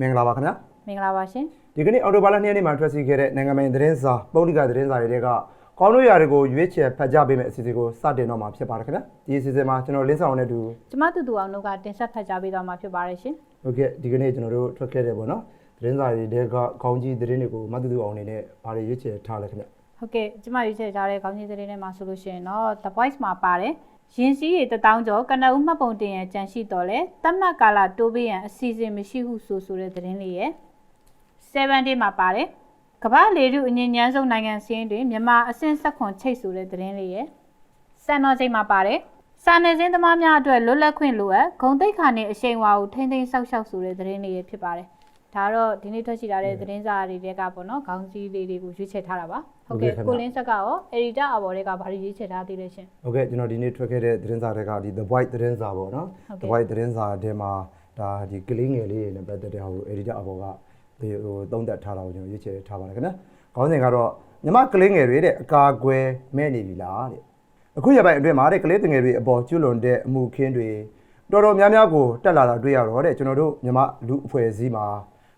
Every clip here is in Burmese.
မင်္ဂလာပါခင်ဗျာမင်္ဂလာပါရှင်ဒီကနေ့အော်တိုဘာလ2ရက်နေ့မှာထွက်စီခဲ့တဲ့နိုင်ငံပိုင်သတင်းစာပုဂ္ဂလိကသတင်းစာတွေကကောင်းလို့ရာတွေကိုရွေးချယ်ဖတ်ကြားပေးမယ့်အစီအစဉ်ကိုစတင်တော့မှာဖြစ်ပါတယ်ခင်ဗျာဒီအစီအစဉ်မှာကျွန်တော်လင်းဆောင်နဲ့အတူကျမတူတူအောင်တို့ကတင်ဆက်ဖတ်ကြားပေးသွားမှာဖြစ်ပါတယ်ရှင်ဟုတ်ကဲ့ဒီကနေ့ကျွန်တော်တို့ထွက်ခဲ့တဲ့ပေါ့နော်သတင်းစာတွေကကောင်းကြီးသတင်းတွေကိုမတ်တူတူအောင်နေနဲ့ဘာတွေရွေးချယ်ထားလဲခင်ဗျာဟုတ်ကဲ့ကျမရွေးချယ်ထားတဲ့ခေါင်းကြီးသတင်းတွေမှာဆိုလို့ရှိရင်တော့ The Voice မှာပါတယ် ရင်စည်းရတတောင်းကျော်ကနဦးမှတ်ပုံတင်ရန်ကြံရှိတော်လဲတတ်မှတ်ကာလတိုးပေးရန်အစီအစဉ်မရှိဟုဆိုဆိုတဲ့သတင်းလေးရယ်7 day မှာပါတယ်ကမ္ဘာလေထုအငြင်းညမ်းဆုံးနိုင်ငံစင်းတွင်မြန်မာအဆင့်ဆက်ခွန်ချိတ်ဆိုတဲ့သတင်းလေးရယ်စံတော်ချိန်မှာပါတယ်စာနယ်ဇင်းသမားများအတွက်လွတ်လပ်ခွင့်လိုအပ်ဂုံတိတ်ခါနဲ့အရှိန်အဝါကိုထိမ့်သိမ်းဆောက်ရှောက်ဆိုတဲ့သတင်းလေးရယ်ဖြစ်ပါတယ် ဒါကတော့ဒီနေ့ထွက်ရှိလာတဲ့သတင်းစာတွေတဲကပေါ့နော်ခေါင်းစည်းလေးတွေကိုရွေးချယ်ထားတာပါဟုတ်ကဲ့ကိုလင်းဆက်ကရော editor အဘော်တွေကဘာတွေရွေးချယ်ထားသေးလဲရှင်ဟုတ်ကဲ့ကျွန်တော်ဒီနေ့ထွက်ခဲ့တဲ့သတင်းစာတွေကဒီ The Voice သတင်းစာပေါ့နော်ဟုတ်ကဲ့ The Voice သတင်းစာထဲမှာဒါဒီကလေးငယ်လေးတွေနဲ့ပတ်သက်တဲ့ဟာကို editor အဘောကဒီဟိုသုံးသပ်ထားတာကိုကျွန်တော်ရွေးချယ်ထားပါတယ်ခင်ဗျာခေါင်းစဉ်ကတော့မြမကလေးငယ်တွေတဲ့အကာအကွယ်မဲ့နေပြီလားတဲ့အခုရပိုင်းအတွင်းမှာတဲ့ကလေးငယ်တွေအပေါ်ကျွလွန်တဲ့အမှုခင်းတွေတော်တော်များများကိုတက်လာတာတွေ့ရတော့တဲ့ကျွန်တော်တို့မြမလူအဖွဲ့အစည်းမှာ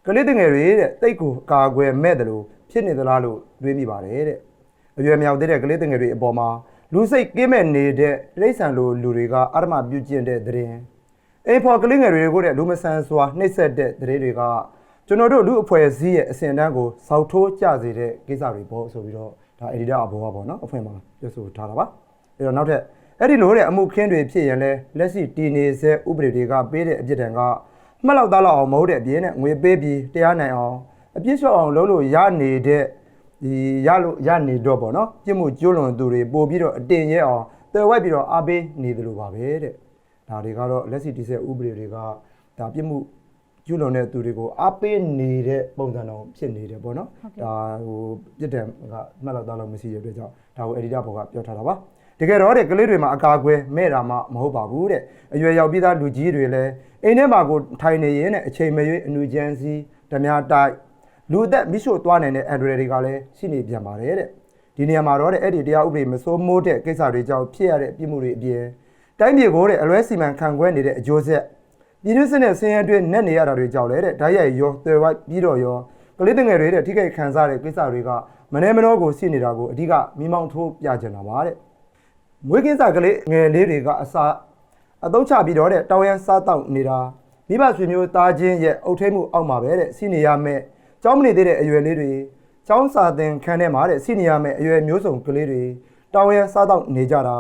ကလေးငယ်တွေတဲ့တိတ်ကိုအကာအကွယ်မဲ့တယ်လို့ဖြစ်နေသလားလို့တွေးမိပါတယ်တဲ့အရွယ်မြောက်သေးတဲ့ကလေးငယ်တွေအပေါ်မှာလူစိတ်ကင်းမဲ့နေတဲ့တိရစ္ဆာန်လိုလူတွေကအာရမပြုကျင့်တဲ့တဲ့ရင်အိမ်ဖော်ကလေးငယ်တွေကိုတဲ့လူမဆန်စွာနှိပ်စက်တဲ့တဲ့တွေကကျွန်တော်တို့လူအဖွဲ့အစည်းရဲ့အစဉ်တန်းကိုစောက်ထိုးကြစေတဲ့ကိစ္စတွေပေါ့ဆိုပြီးတော့ဒါ editor အဘောကပေါ့နော်အဖွင့်မှာပြောဆိုထားတာပါအဲ့တော့နောက်ထပ်အဲ့ဒီလိုတဲ့အမှုခင်းတွေဖြစ်ရင်လဲလက်ရှိတည်နေစေဥပဒေတွေကပေးတဲ့အပြစ်ဒဏ်က မှတ်လောက်သားလောက်အောင်မဟုတ်တဲ့အပြင်နဲ့ငွေပေးပြီးတရားနိုင်အောင်အပြစ်လျှော့အောင်လုပ်လို့ရနေတဲ့ဒီရလို့ရနေတော့ပေါ့နော်ပြစ်မှုကျိုးလွန်သူတွေပို့ပြီးတော့အတင်ရဲအောင်တယ်ဝိုက်ပြီးတော့အားပေးနေတယ်လို့ပါပဲတဲ့ဒါတွေကတော့လက်ရှိတည်ဆဲဥပဒေတွေကဒါပြစ်မှုကျူးလွန်တဲ့သူတွေကိုအားပေးနေတဲ့ပုံစံတော်ဖြစ်နေတယ်ပေါ့နော်ဒါဟိုပြစ်ဒဏ်ကမှတ်လောက်သားလို့မရှိတဲ့အတွက်ကြောင့်ဒါကို editor ဘောကပြောထားတာပါ တကယ်တော့တဲ့ကလေးတွေမှာအကာအကွယ်မဲ့တာမှမဟုတ်ပါဘူးတဲ့အရွယ်ရောက်ပြီးသားလူကြီးတွေလည်းအိမ်ထဲမှာကိုထိုင်နေရင်နဲ့အချိန်မရွေးအနူချမ်းစီဓမြတိုက်လူအသက်မိရှို့သွားနိုင်တဲ့အန်ဒရယ်တွေကလည်းရှိနေပြန်ပါတယ်တဲ့ဒီနေရာမှာတော့တဲ့အဲ့ဒီတရားဥပဒေမစိုးမိုးတဲ့ကိစ္စတွေကြောင့်ဖြစ်ရတဲ့ပြစ်မှုတွေအပြင်တိုင်းပြည်ကိုတဲ့အလွဲစီမံခံခွဲနေတဲ့အကျိုးဆက်ပြည်တွင်းစစ်နဲ့ဆင်းရဲတွင်းနဲ့နေရတာတွေကြောင့်လည်းတဲ့ဓာတ်ရိုက်ရောသွယ်ဝိုက်ပြီးတော့ရောကလေးငယ်တွေတဲ့ထိခိုက်ခံစားတဲ့ကိစ္စတွေကမနှဲမနှောကိုရှိနေတာကိုအဓိကမိမောင်းထိုးပြကြတာပါတဲ့ မွေးကင်းစားကလေးငယ်လေးတွေကအစာအသုံးချပြီးတော့တဲ့တောင်ရန်စားတောက်နေတာမိဘဆွေမျိုးသားချင်းရဲ့အုပ်ထိတ်မှုအောက်မှာပဲတဲ့စီနေရမယ်ကျောင်းမနေသေးတဲ့အရွယ်လေးတွေကျောင်းစာသင်ခန်းထဲမှာတဲ့စီနီယာမဲ့အရွယ်မျိုးစုံကလေးတွေတောင်းရစားတော့နေကြတာ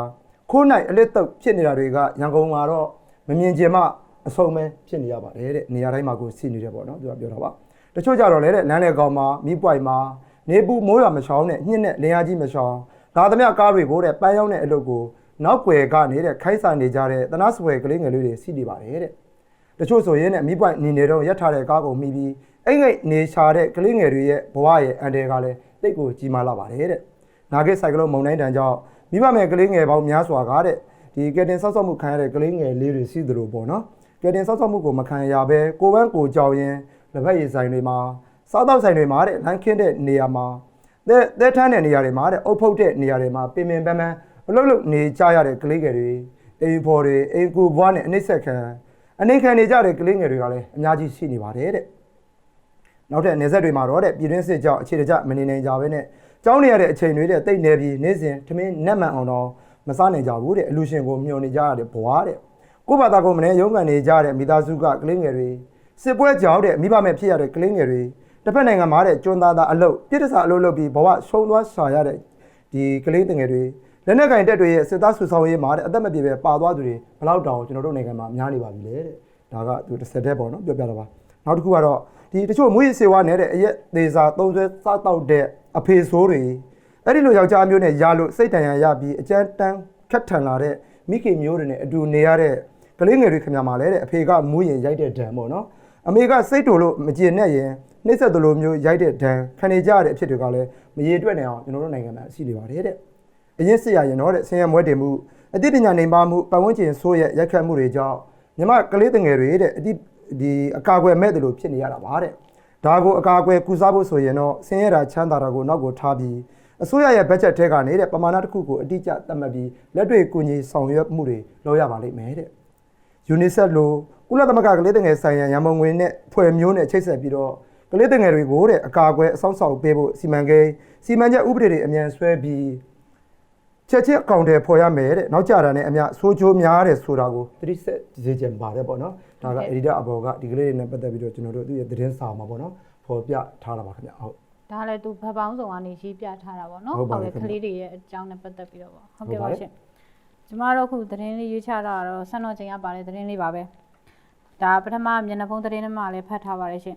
ခိုးနိုင်အလစ်တုပ်ဖြစ်နေတာတွေကရန်ကုန်မှာတော့မမြင်ကျင်မှအဆုံးပဲဖြစ်နေရပါတယ်တဲ့နေရာတိုင်းမှာကိုစီနေတယ်ပေါ့နော်သူကပြောတာပါတချို့ကြတော့လေတဲ့လမ်းလေကောင်မှာမိပွိုင်မှာနေပူမိုးရွာမချောင်းနဲ့ညှစ်နဲ့လင်ယာကြီးမချောင်း ဒါသမျှကားတွေကိုတဲ့ပန်းရောက်တဲ့အလုပ်ကိုနောက်ွယ်ကနေတဲ့ခိုင်းစာနေကြတဲ့တနာဆွဲကလေးငယ်လေးတွေစီနေပါတယ်တဲ့တချို့ဆိုရင်လည်းမိပွိုင်နေနေတော့ရက်ထားတဲ့ကားကိုမိပြီးအိမ်ငိတ်နေချာတဲ့ကလေးငယ်တွေရဲ့ဘဝရဲ့အန်တယ်ကလည်းတိတ်ကိုကြီးမားလာပါတယ်တဲ့။နာဂစ်ဆိုင်ကလုန်းမုန်တိုင်းတန်ကြောင့်မိဘမဲ့ကလေးငယ်ပေါင်းများစွာကတဲ့ဒီကယ်တင်ဆောက်ဆောက်မှုခံရတဲ့ကလေးငယ်လေးတွေရှိသလိုပေါ့နော်။ကယ်တင်ဆောက်ဆောက်မှုကိုမခံရဘဲကိုဝမ်းကိုကြောက်ရင်လက်ဖက်ရည်ဆိုင်တွေမှာစားတော့ဆိုင်တွေမှာတဲ့လမ်းခင်းတဲ့နေရာမှာ တဲ့တဲ့ထမ်းတဲ့နေရာတွေမှာတဲ့အုပ်ဖုတ်တဲ့နေရာတွေမှာပင်ပင်ပန်းပန်းအလုပ်လုပ်နေကြရတဲ့ကလေးငယ်တွေအိမ်ဖော်တွေအိမ်ကူဘွားနဲ့အနှိမ့်ဆက်ခံအနေခံနေကြတဲ့ကလေးငယ်တွေကလည်းအများကြီးရှိနေပါတယ်တဲ့နောက်ထပ်နေဆက်တွေမှာတော့တဲ့ပြည်တွင်းစစ်ကြောင့်အခြေတကျမနေနိုင်ကြဘဲနဲ့ကြောင်းနေရတဲ့အချိန်တွေတဲ့တိတ်နေပြီးနေ့စဉ်ထမင်းနက်မှန်အောင်တော့မစားနိုင်ကြဘူးတဲ့အလူရှင်ကိုမျှော်နေကြရတဲ့ဘွားတဲ့ကိုယ့်ဘာသာကိုမနေရုံးကန်နေကြတဲ့မိသားစုကကလေးငယ်တွေစစ်ပွဲကြောင့်တဲ့မိဘမဲ့ဖြစ်ရတဲ့ကလေးငယ်တွေ တစ်ဖက်နိုင်ငံမှာတဲ့ကျွန်းသားသားအလုပ်ပြစ်ဒစာအလုပ်လုပ်ပြီးဘဝရှုံးသွားရှာရတဲ့ဒီကလေးငယ်တွေလက်နက်ကင်တက်တွေရဲ့စစ်သားဆူဆောင်ရေးမှာတဲ့အသက်မပြေပဲပါသွားသူတွေဘလောက်တောင်ကျွန်တော်တို့နိုင်ငံမှာများနေပါပြီလေတဲ့ဒါကသူတစ်ဆက်တည်းပေါ့နော်ပြောပြတော့ပါနောက်တစ်ခုကတော့ဒီတချို့မွေးစေဝါနဲ့တဲ့အရက်သေးစာသုံးဆွဲစားတောက်တဲ့အဖေဆိုးတွေအဲ့ဒီလိုယောက်ျားမျိုးနဲ့ရလို့စိတ်တန်ရရပြီးအကျန်းတန်းခက်ထန်လာတဲ့မိခင်မျိုးတွေနဲ့အတူနေရတဲ့ကလေးငယ်တွေခင်ဗျာမှာလဲတဲ့အဖေကမူးရင်ရိုက်တဲ့ဒဏ်ပေါ့နော်အမေကစိတ်တူလို့မကျေနပ်ရင် နှိမ့်ဆက်သလိုမျိုးရိုက်တဲ့ဒဏ်ခံနေကြရတဲ့အဖြစ်တွေကလည်းမရေတွက်နိုင်အောင်ကျွန်တော်တို့နိုင်ငံမှာရှိနေပါတယ်တဲ့အရင်စစ်ရရင်တော့တဲ့ဆင်းရဲမွဲတင်မှုအသိပညာနေပါမှုပတ်ဝန်းကျင်ဆိုးရဲ့ရိုက်ခတ်မှုတွေကြောင့်မြမကလေးတငယ်တွေတဲ့အသိဒီအကာအကွယ်မဲ့တယ်လို့ဖြစ်နေရတာပါတဲ့ဒါကိုအကာအကွယ်ကုစားဖို့ဆိုရင်တော့ဆင်းရဲတာချမ်းသာတာကိုနောက်ကိုထားပြီးအစိုးရရဲ့ဘတ်ဂျက်ထဲကနေတဲ့ပမာဏတစ်ခုကိုအတိအကျသတ်မှတ်ပြီးလက်တွေ့ကူညီဆောင်ရွက်မှုတွေလုပ်ရပါလိမ့်မယ်တဲ့ UNICEF လိုကုလသမဂ္ဂကလေးငယ်ဆိုင်ရာရန်ပုံငွေနဲ့ဖွဲ့မျိုးနဲ့ချိတ်ဆက်ပြီးတော့ ကလေးငယ်တွေကိုတဲ့အကာအကွယ်အဆောင်ဆောင်ပေးဖို့စီမံကိန်းစီမံချက်ဥပဒေတွေအမြန်ဆွဲပြီးချက်ချင်းအကောင့်တွေပေါ်ရမယ်တဲ့နောက်ကြတာနဲ့အများဆိုးချိုးများတယ်ဆိုတာကိုသတိဆက်စေချင်ပါတယ်ပေါ့နော်ဒါက editor အဘော်ကဒီကလေးတွေနဲ့ပတ်သက်ပြီးတော့ကျွန်တော်တို့သူ့ရဲ့သတင်းစာမှာပေါ့နော်ပေါ်ပြထားတာပါခင်ဗျဟုတ်ဒါလည်းသူဗတ်ပေါင်းဆောင်ကနေရေးပြထားတာပေါ့နော်ဟုတ်ပါတယ်ကလေးတွေရဲ့အကြောင်းနဲ့ပတ်သက်ပြီးတော့ပေါ့ဟုတ်ဟုတ်ကဲ့ပါပါတယ်ရှင်ကျမတို့ခုသတင်းလေးရွေးချတာတော့ဆန်းတော်ချိန်ရပါတယ်သတင်းလေးပါပဲဒါပထမမျက်နှာဖုံးသတင်းထဲမှာလည်းဖတ်ထားပါတယ်ရှင်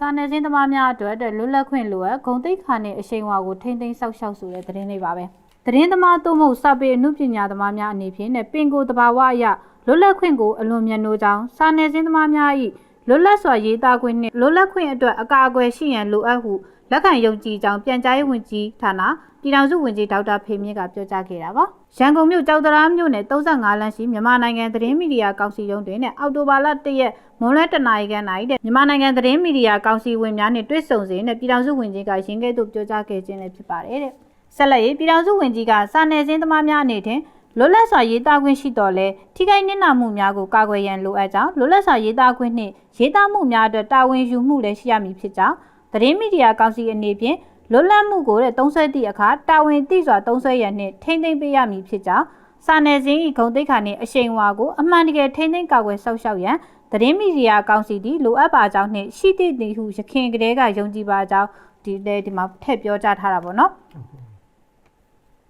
စာနယ်ဇင်းသမားများအတွက်တဲ့လွတ်လပ်ခွင့်လိုအပ်ဂုံတိတ်ခါနဲ့အရှိန်အဝါကိုထိမ့်သိမ်းဆောက်ရှောက်ဆိုတဲ့သတင်းလေးပါပဲသတင်းသမားသို့မဟုတ်စာပေအမှုပညာသမားများအနေဖြင့်နဲ့ပင်ကိုယ်တဘာဝအရလွတ်လပ်ခွင့်ကိုအလွန်မြတ်နိုးကြောင်းစာနယ်ဇင်းသမားများ၏လွတ်လပ်စွာရေးသားခွင့်နှင့်လွတ်လပ်ခွင့်အတွက်အကာအကွယ်ရှိရန်လိုအပ်ဟုလက်ခံယုံကြည်ကြောင်းပြန်ကြားရေးဝန်ကြီးဌာန ပြည်ထောင်စုဝန်ကြီးဒေါက်တာဖေမြင့်ကပြောကြားခဲ့တာပါရန်ကုန်မြို့ကြောက်တရားမြို့နယ်35လမ်းရှိမြန်မာနိုင်ငံသတင်းမီဒီယာကောင်စီရုံးတွင်နဲ့အောက်တိုဘာလ1ရက်မွန်းလွဲတနာရီခန့်၌တဲ့မြန်မာနိုင်ငံသတင်းမီဒီယာကောင်စီဝင်များနှင့်တွေ့ဆုံစဉ်နဲ့ပြည်ထောင်စုဝန်ကြီးကရင်းကဲ့သို့ပြောကြားခဲ့ခြင်းလည်းဖြစ်ပါတယ်တဲ့ဆက်လက်ရေးပြည်ထောင်စုဝန်ကြီးကစာနယ်ဇင်းသမားများအနေဖြင့်လွတ်လပ်စွာရေးသားခွင့်ရှိတော်လဲထိခိုက်နစ်နာမှုများကိုကာကွယ်ရန်လိုအပ်ကြောင်းလွတ်လပ်စွာရေးသားခွင့်နှင့်ရေးသားမှုများအတွက်တာဝန်ယူမှုလည်းရှိရမည်ဖြစ်ကြောင်းသတင်းမီဒီယာကောင်စီအနေဖြင့် လွတ်လပ်မှုကိုတဲ့သုံးဆွဲသည့်အခါတာဝန်သိစွာသုံးဆွဲရန်နှင့်ထိမ့်သိမ့်ပေးရမည်ဖြစ်ကြောင်းစာနယ်ဇင်း၏ဂုံတိတ်ခါနှင့်အရှိန်အဝါကိုအမှန်တကယ်ထိမ့်သိမ့်ကာကွယ်ဆောက်ရှောက်ရန်သတင်းမီဒီယာကောင်စီသည်လိုအပ်ပါကြောင်းနှင့်ရှိသည့်သည်ဟုရခင်ကလေးကယုံကြည်ပါကြောင်းဒီလေဒီမှာထည့်ပြောကြားထားတာပေါ့နော်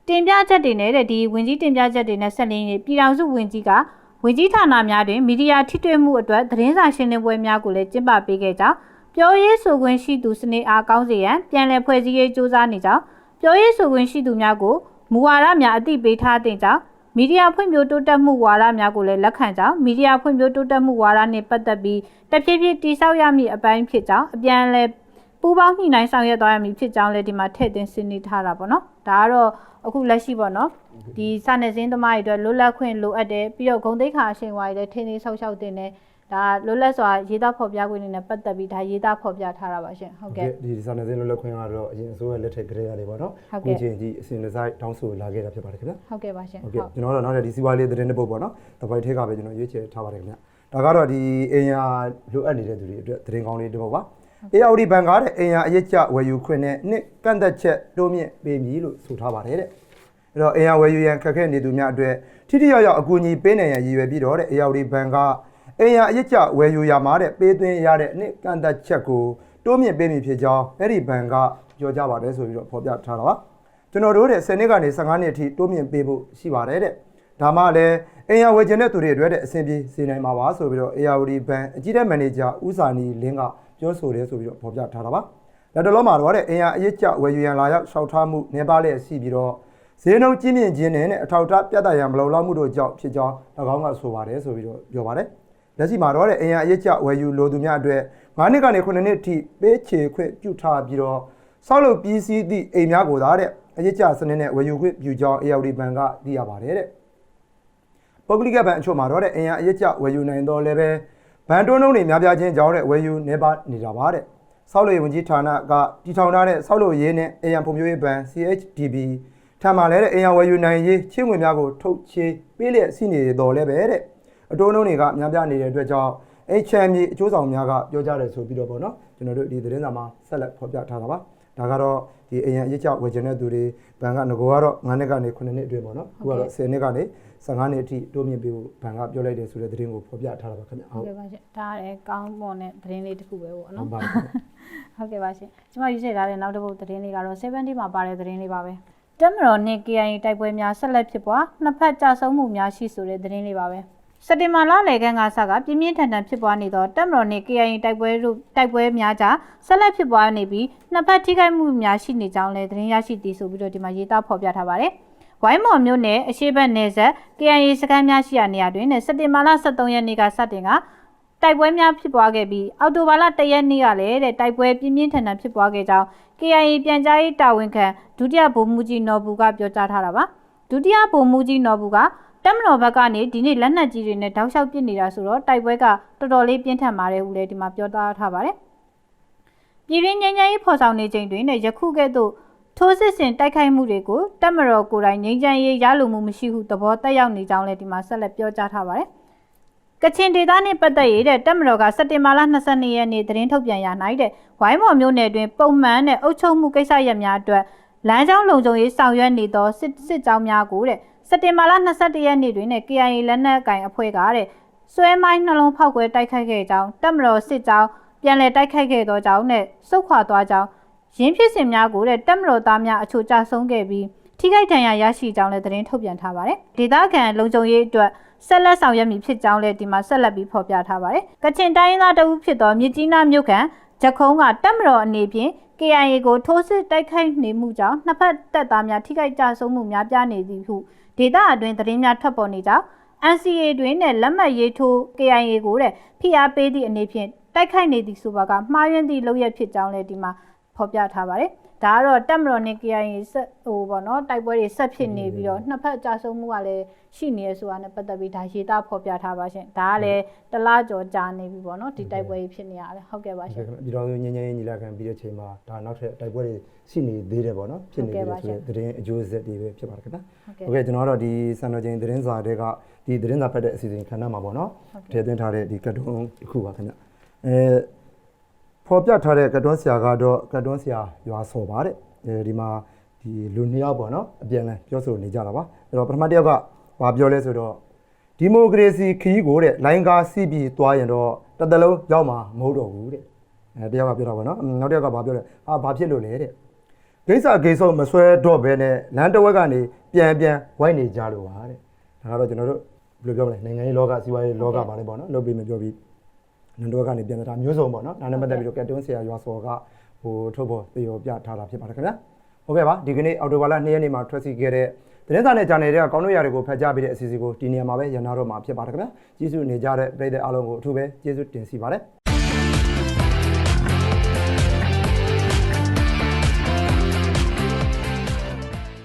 တင်ပြချက်တွေနဲ့တဲ့ဒီဝင်ကြီးတင်ပြချက်တွေနဲ့ဆက်လင်းနေပြည်ထောင်စုဝင်ကြီးကဝင်ကြီးဌာနများတွင်မီဒီယာထိတွေ့မှုအတွက်သတင်းစာရှင်းလင်းပွဲများကိုလည်းကျင်းပပေးခဲ့ကြောင်း ပြောရေးဆိုခွင့်ရှိသူစနေအားကောင်းစေရန်ပြန်လည်ဖွဲ့စည်းရေးစ조사နေကြောင်းပြောရေးဆိုခွင့်ရှိသူများကိုမူဝါဒများအသိပေးထားတဲ့ကြောင်းမီဒီယာဖွံ့ဖြိုးတိုးတက်မှုဝါဒများကိုလည်းလက်ခံကြောင်းမီဒီယာဖွံ့ဖြိုးတိုးတက်မှုဝါဒနှင့်ပတ်သက်ပြီးတဖြည်းဖြည်းတိစောက်ရမည့်အပိုင်းဖြစ်ကြောင်းအပြန်အလဲပူးပေါင်းညှိနှိုင်းဆောင်ရွက်သွားရမည်ဖြစ်ကြောင်းလည်းဒီမှာထည့်သွင်းဆွေးနွေးထားတာပေါ့နော်ဒါကတော့အခုလက်ရှိပေါ့နော်ဒီစာနယ်ဇင်းသမားတွေအတွက်လွတ်လပ်ခွင့်လိုအပ်တယ်ပြီးတော့ဂုံတိတ်ခါအချိန်ဝါတွေလည်းထင်းထင်းဆောက်ရှောက်တင်တယ် ဒါလွတ်လပ်စွာရေးသားဖော်ပြခွင့်တွေနဲ့ပတ်သက်ပြီးဒါရေးသားဖော်ပြထားတာပါရှင်ဟုတ်ကဲ့ဒီစာနယ်ဇင်းလွတ်လပ်ခွင့်ကတော့အရင်အစိုးရလက်ထက်ကလေးရတယ်ပေါ့နော်ဟုတ်ကဲ့အခုချိန်ကြီးအစဉ်တစိုက်တောင်းဆိုလာခဲ့တာဖြစ်ပါတယ်ခင်ဗျာဟုတ်ကဲ့ပါရှင်ဟုတ်ကဲ့ကျွန်တော်တို့နောက်ထပ်ဒီစီးပွားရေးသတင်းတစ်ပုဒ်ပေါ့နော်တပိုက်ထဲကပဲကျွန်တော်ရွေးချယ်ထားပါတယ်ခင်ဗျာဒါကတော့ဒီအင်ယာလိုအပ်နေတဲ့သူတွေအတွက်သတင်းကောင်းလေးတစ်ပုဒ်ပါ AOD ဘဏ်ကားတဲ့အင်ယာအရေးကြဝယ်ယူခွင့်နဲ့နှစ်ကန့်သက်ချက်တိုးမြင့်ပေးမည်လို့ဆိုထားပါတယ်တဲ့အဲ့တော့အင်ယာဝယ်ယူရန်ခက်ခဲနေသူများအတွက်ထိထိရောက်ရောက်အကူအညီပေးနိုင်ရန်ရည်ရွယ်ပြီးတော့တဲ့ AOD ဘဏ်က အင်ယာအရေးကြဝယ်ယူရမှာတဲ့ပေးသွင်းရတဲ့နှစ်ကန့်သက်ချက်ကိုတိုးမြင့်ပေးမည်ဖြစ်ကြောင်းအဲ့ဒီဘဏ်ကပြောကြပါတယ်ဆိုပြီးတော့ဖော်ပြထားတာပါကျွန်တော်တို့တဲ့10နှစ်ကနေ15နှစ်အထိတိုးမြင့်ပေးဖို့ရှိပါတယ်တဲ့ဒါမှလည်းအင်ယာဝယ်ကျင်တဲ့သူတွေအတွက်တဲ့အဆင်ပြေစေနိုင်မှာပါဆိုပြီးတော့ ARD ဘဏ်အကြီးတဲ့မန်နေဂျာဦးစာနီလင်းကပြောဆိုတယ်ဆိုပြီးတော့ဖော်ပြထားတာပါလက်တလုံးမှာတော့တဲ့အင်ယာအရေးကြဝယ်ယူရန်လာရောက်ရှောက်ထားမှုနေပါလေရှိပြီးတော့ဈေးနှုန်းကြီးမြင့်ခြင်းနဲ့အထောက်အထားပြသရန်မလုံလောက်မှုတို့ကြောင့်ဖြစ်ကြောင်း၎င်းကဆိုပါတယ်ဆိုပြီးတော့ပြောပါတယ် လက်ရှိမှာတော့တဲ့အင်ယာအရေးကြဝယ်ယူလိုသူများအတွက်9နှစ်ကနေ9နှစ်အထိပေးချေခွင့်ပြုထားပြီးတော့ဆောက်လုပ်ပြီးစီးသည့်အိမ်များကိုသာတဲ့အရေးကြစနစ်နဲ့ဝယ်ယူခွင့်ပြုကြောင်း ARD ဘဏ်ကသိရပါတယ်တဲ့ပုဂ္ဂလိကဘဏ်အချို့မှာတော့တဲ့အင်အားအရေးကြဝယ်ယူနိုင်တော့လည်းပဲဘဏ်တွန်းလုံးတွေများပြားခြင်းကြောင့်တဲ့ဝယ်ယူနေပါနေတာပါတဲ့ဆောက်လုပ်ရေးဝန်ကြီးဌာနကတည်ထောင်ထားတဲ့ဆောက်လုပ်ရေးနဲ့အရန်ဖွံ့ဖြိုးရေးဘဏ် CHDB ထံမှလည်းတဲ့အင်အားဝယ်ယူနိုင်ရေးချင်းဝင်များကိုထုတ်ချေပေးလျက်ရှိနေတော်လည်းပဲတဲ့ အတိုးနှုန်းတွေကများပြားနေတဲ့အတွက်ကြောင့် HM အကျိုးဆောင်များကပြောကြတယ်ဆိုပြီးတော့ပေါ့နော်ကျွန်တော်တို့ဒီသတင်းစာမှာဆက်လက်ဖော်ပြထားတာပါဒါကတော့ဒီအရင်အရေးကြောက်ဝယ်ချင်တဲ့သူတွေဘဏ်ကငကိုကတော့9နှစ်ကနေ9နှစ်အတွင်းပေါ့နော်အခုကတော့10နှစ်ကနေ15နှစ်အထိတိုးမြင့်ပေးဖို့ဘဏ်ကပြောလိုက်တယ်ဆိုတဲ့သတင်းကိုဖော်ပြထားတာပါခင်ဗျဟုဟုတ်တ်ကဲ့ပါရှင်ဒါလည်းကောင်းမွန်တဲ့သတင်းလေးတစ်ခုပဲပေါ့ဟုနော်တ်ပါပြီဟုတ်ကဲ့ပါရှင်ကျွန်မရွေးချယ်ထားတဲ့နောက်တစ်ပုဒ်သတင်းလေးကတော့70မှာပါတဲ့သတင်းလေးပါပဲတက်မတော်နဲ့ KIA တိုက်ပွဲများဆက်လက်ဖြစ်ပွားနှစ်ဖက်ကြဆုံမှုများရှိဆိုတဲ့သတင်းလေးပါပဲ စက်တင်ဘာလလယ်ကန်းကစကပြင်းပြင်းထန်ထန်ဖြစ်ပွားနေသောတက်မတော်နဲ့ KIA တိုက်ပွဲတို့တိုက်ပွဲများကြားဆက်လက်ဖြစ်ပွားနေပြီးနှစ်ဖက်ထိခိုက်မှုများရှိနေကြောင်းလည်းသတင်းရရှိသည်ဆိုပြီးတော့ဒီမှာရေးသားဖော်ပြထားပါတယ်ဝိုင်းမော်မြို့နယ်အရှိတ်ဘက်နယ်ဆက် KIA စခန်းများရှိရာနေရာတွင်နဲ့စက်တင်ဘာလ23ရက်နေ့ကစတင်ကတိုက်ပွဲများဖြစ်ပွားခဲ့ပြီးအော်တိုဘာလ1ရက်နေ့ကလည်းတဲ့တိုက်ပွဲပြင်းပြင်းထန်ထန်ဖြစ်ပွားခဲ့ကြောင်း KIA ပြန်ကြားရေးတာဝန်ခံဒုတိယဗိုလ်မှူးကြီးနော်ဘူးကပြောကြားထားတာပါဒုတိယဗိုလ်မှူးကြီးနော်ဘူးက တက်မတော်ဘက်ကနေဒီနေ့လက်နက်ကြီးတွေနဲ့တောက်လျှောက်ပစ်နေတာဆိုတော့တိုက်ပွဲကတော်တော်လေးပြင်းထန်ပါတယ်ဟုလည်းဒီမှာပြောသားထားပါတယ်။ပြည်ရင်းငြိမ်းချမ်းရေးဖော်ဆောင်နေချိန်တွင်နဲ့ယခုကဲ့သို့ထိုးစစ်ဆင်တိုက်ခိုက်မှုတွေကိုတက်မတော်ကိုယ်တိုင်ငြိမ်းချမ်းရေးရလိုမှုမရှိဟုသဘောတက်ရောက်နေကြောင်းလည်းဒီမှာဆက်လက်ပြောကြားထားပါတယ်။ကချင်ဒေသနှင့်ပတ်သက်ရေးတဲ့တက်မတော်ကစက်တင်ဘာလ22ရက်နေ့သတင်းထုတ်ပြန်ရ၌တဲ့ဝိုင်းမော်မြို့နယ်တွင်ပုံမှန်တဲ့အုပ်ချုပ်မှုကိစ္စရပ်များအတွက်လမ်းကြောင်းလုံခြုံရေးဆောင်ရွက်နေသောစစ်စစ်ကြောင်းများကိုတဲ့ စက်တင်ဘာလ22ရက်နေ့တွင်နဲ့ KIA လက်နက်ကိုင်အဖွဲ့ကတဲ့ဆွဲမိုင်းနှလုံးဖောက်ခွဲတိုက်ခိုက်ခဲ့ကြောင်းတက်မတော်စစ်ကြောင်းပြန်လည်တိုက်ခိုက်ခဲ့သောကြောင်းနဲ့စုခွာသွားကြောင်းရင်းဖြစ်စဉ်များကိုတဲ့တက်မတော်သားများအချို့ကြဆုံးခဲ့ပြီးထိခိုက်ဒဏ်ရာရရှိကြောင်းလည်းသတင်းထုတ်ပြန်ထားပါတယ်။ဒေသခံလုံခြုံရေးအတွက်ဆက်လက်ဆောင်ရွက်မည်ဖြစ်ကြောင်းလည်းဒီမှာဆက်လက်ပြီးဖော်ပြထားပါတယ်။ကချင်တိုင်းရင်းသားတအုပ်ဖြစ်သောမြစ်ကြီးနားမြို့ကန်ဂျခုံးကတက်မတော်အနေဖြင့် KIA ကိုထိုးစစ်တိုက်ခိုက်နေမှုကြောင့်နှစ်ဖက်တပ်သားများထိခိုက်ကြဆုံးမှုများပြားနေသည်ဟု ဒေသအတွင်းသတင်းများထွက်ပေါ်နေကြောင်း NCA တွင်နဲ့လက်မှတ်ရေးထိုး KIA ကိုတဲ့ဖိအားပေးသည့်အနေဖြင့်တိုက်ခိုက်နေသည့်ဆိုပါကမှားယွင်းသည့်လုပ်ရဖြစ်ကြောင်းလည်းဒီမှာဖော်ပြထားပါတယ်။ ဒါကတော့တက်မတော်နဲ့ KIA ဆက်ဟိုပေါ့နော်တိုက်ပွဲတွေဆက်ဖြစ်နေပြီးတော့နှစ်ဖက်အကြဆုံးမှုကလည်းရှိနေရဆိုတာနဲ့ပတ်သက်ပြီးဒါရေးသားဖော်ပြထားပါရှင်။ဒါကလည်းတစ်လားကျော်ကြာနေပြီပေါ့နော်ဒီတိုက်ပွဲကြီးဖြစ်နေရတယ်ဟုတ်ကဲ့ပါရှင်ပြည်တော်စုငင်းငင်းညီလာခံပြီးတဲ့ချိန်မှာဒါနောက်ထပ်တိုက်ပွဲတွေရှိနေသေးတယ်ပေါ့နော်ဖြစ်နေသေးတယ်ဆိုတဲ့သတင်းအကျိုးဆက်တွေပဲဖြစ်ပါတယ်ခင်ဗျာဟုတ်ကဲ့ဟုတ်ကဲ့ကျွန်တော်တို့ဒီစံတော်ချိန်သတင်းစာတွေကဒီသတင်းစာဖတ်တဲ့အစီအစဉ်ခဏမှာပေါ့နော်ထည့်သွင်းထားတဲ့ဒီကတ်တွန်းတစ်ခုပါခင်ဗျအဲ ဖော်ပြထားတဲ့ကတ်တွန်းဆရာကတော့ကတ်တွန်းဆရာရွာစော်ပါတဲ့အဲဒီမှာဒီလူနှစ်ယောက်ပေါ့နော်အပြန်လည်ပြောဆိုနေကြတာပါအဲ့တော့ပထမတစ်ယောက်ကဘာပြောလဲဆိုတော့ဒီမိုကရေစီခီးကိုတဲ့လိုင်းကားစီးပြီးသွားရင်တော့တစ်သက်လုံးရောက်မှာမဟုတ်တော့ဘူးတဲ့အဲတစ်ယောက်ကပြောတာပေါ့နော်နောက်တစ်ယောက်ကဘာပြောလဲဟာဘာဖြစ်လို့လဲတဲ့ဂိမ်းစာဂိမ်းဆုံးမဆွဲတော့ဘဲနဲ့လမ်းတစ်ဝက်ကနေပြန်ပြန်ဝိုက်နေကြလို့ပါတဲ့ဒါကတော့ကျွန်တော်တို့ဘယ်လိုပြောမလဲနိုင်ငံရေးလောကစီးပွားရေးလောကပါလေပေါ့နော်လုပ်ပြီးမပြောပြီး လမ်းတစ်ဝက်ကနေပြန်တာမျိုးစုံပေါ့နော်ဒါနဲ့ပတ်သက်ပြီးတော့ကတ်တွန်းဆရာရွာစော်ကဟိုထုတ်ဖို့သေရောပြထားတာဖြစ်ပါတယ်ခင်ဗျာဟုတ်ကဲ့ပါဒီကနေ့အော်တိုဘာလ2ရက်နေ့မှာထွက်စီခဲ့တဲ့သတင်းစာနဲ့ဂျာနယ်တွေကကောင်းတို့ရာတွေကိုဖတ်ကြားပေးတဲ့အစီအစဉ်ကိုဒီနေရာမှာပဲရန်နာတော့မှာဖြစ်ပါတယ်ခင်ဗျာကျေးဇူးနေကြတဲ့ပြည်သက်အားလုံးကိုအထူးပဲကျေးဇူးတင်စီပါတယ်